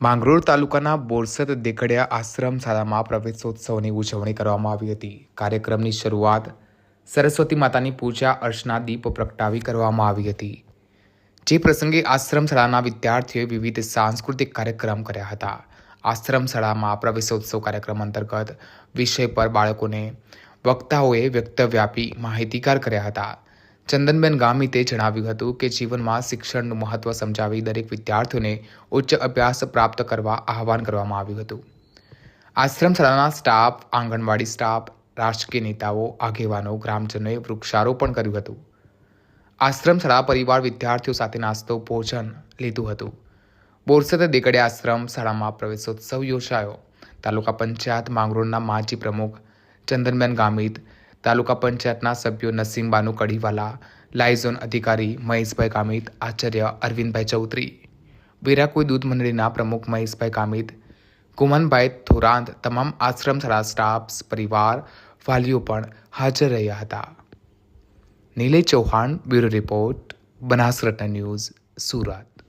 માંગરોળ તાલુકાના બોરસદ દેખડિયા આશ્રમ શાળામાં પ્રવેશોત્સવની ઉજવણી કરવામાં આવી હતી. કાર્યક્રમની શરૂઆત સરસ્વતી માતાની પૂજા અર્ચના દીપ પ્રગટાવી કરવામાં આવી હતી. જે પ્રસંગે આશ્રમ શાળાના વિદ્યાર્થીઓએ વિવિધ સાંસ્કૃતિક કાર્યક્રમ કર્યા હતા. આશ્રમ શાળામાં પ્રવેશોત્સવ કાર્યક્રમ અંતર્ગત વિષય પર બાળકોને વક્તાઓએ વ્યક્તવ્યાપી માહિતીગાર કર્યા હતા. ચંદનબેન ગામિતે જણાવ્યું હતું કે જીવનમાં શિક્ષણનું મહત્વ સમજાવી દરેક વિદ્યાર્થીઓને ઉચ્ચ અભ્યાસ પ્રાપ્ત કરવા આહવાન કરવામાં આવ્યું હતું. આશ્રમ શાળાના સ્ટાફ, આંગણવાડી સ્ટાફ, રાજકીય નેતાઓ, આગેવાનો, ગ્રામજનોએ વૃક્ષારોપણ કર્યું હતું. આશ્રમ શાળા પરિવાર વિદ્યાર્થીઓ સાથે નાસ્તો, ભોજન લીધું હતું. બોરસદ દેગડે આશ્રમ શાળામાં પ્રવેશોત્સવ યોજાયો. તાલુકા પંચાયત માંગરોળના માજી પ્રમુખ ચંદનબેન ગામિત તાલુકા પંચાયતના સભ્યો નસીમબાનુ કડીવાલા લાઇઝોન અધિકારી મહેશભાઈ કામિત, આચાર્ય અરવિંદભાઈ ચૌધરી, વિરાકુઈ દૂધ મંડળીના પ્રમુખ મહેશભાઈ કામિત કુમનભાઈ થોરાંત તમામ આશ્રમ શાળા સ્ટાફ પરિવાર, વાલીઓ પણ હાજર રહ્યા હતા. Nilay Chauhan, bureau report, Banaskantha news, Surat.